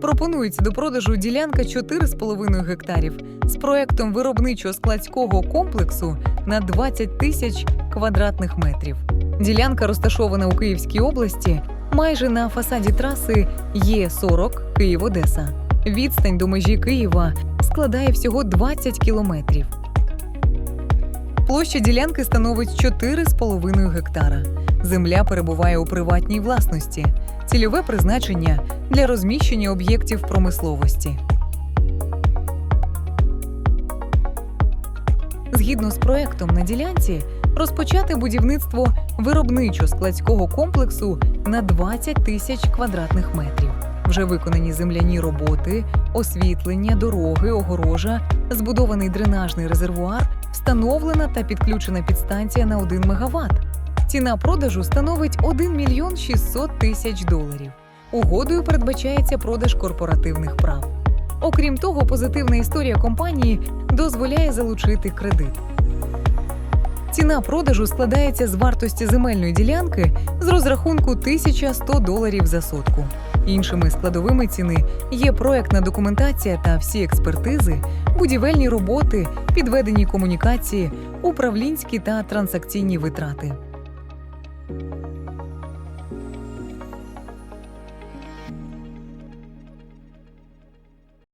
Пропонується до продажу ділянка 4,5 гектарів з проектом виробничо-складського комплексу на 20 тисяч квадратних метрів. Ділянка розташована у Київській області, майже на фасаді траси Є40 Київ-Одеса. Відстань до межі Києва складає всього 20 кілометрів. Площа ділянки становить 4,5 гектара. Земля перебуває у приватній власності. Цільове призначення для розміщення об'єктів промисловості. Згідно з проектом на ділянці розпочати будівництво виробничо-складського комплексу на 20 тисяч квадратних метрів. Вже виконані земляні роботи, освітлення, дороги, огорожа, збудований дренажний резервуар, встановлена та підключена підстанція на 1 МВт. Ціна продажу становить 1 мільйон 600 тисяч доларів. Угодою передбачається продаж корпоративних прав. Окрім того, позитивна історія компанії дозволяє залучити кредит. Ціна продажу складається з вартості земельної ділянки з розрахунку 1100 доларів за сотку. Іншими складовими ціни є проектна документація та всі експертизи, будівельні роботи, підведені комунікації, управлінські та транзакційні витрати.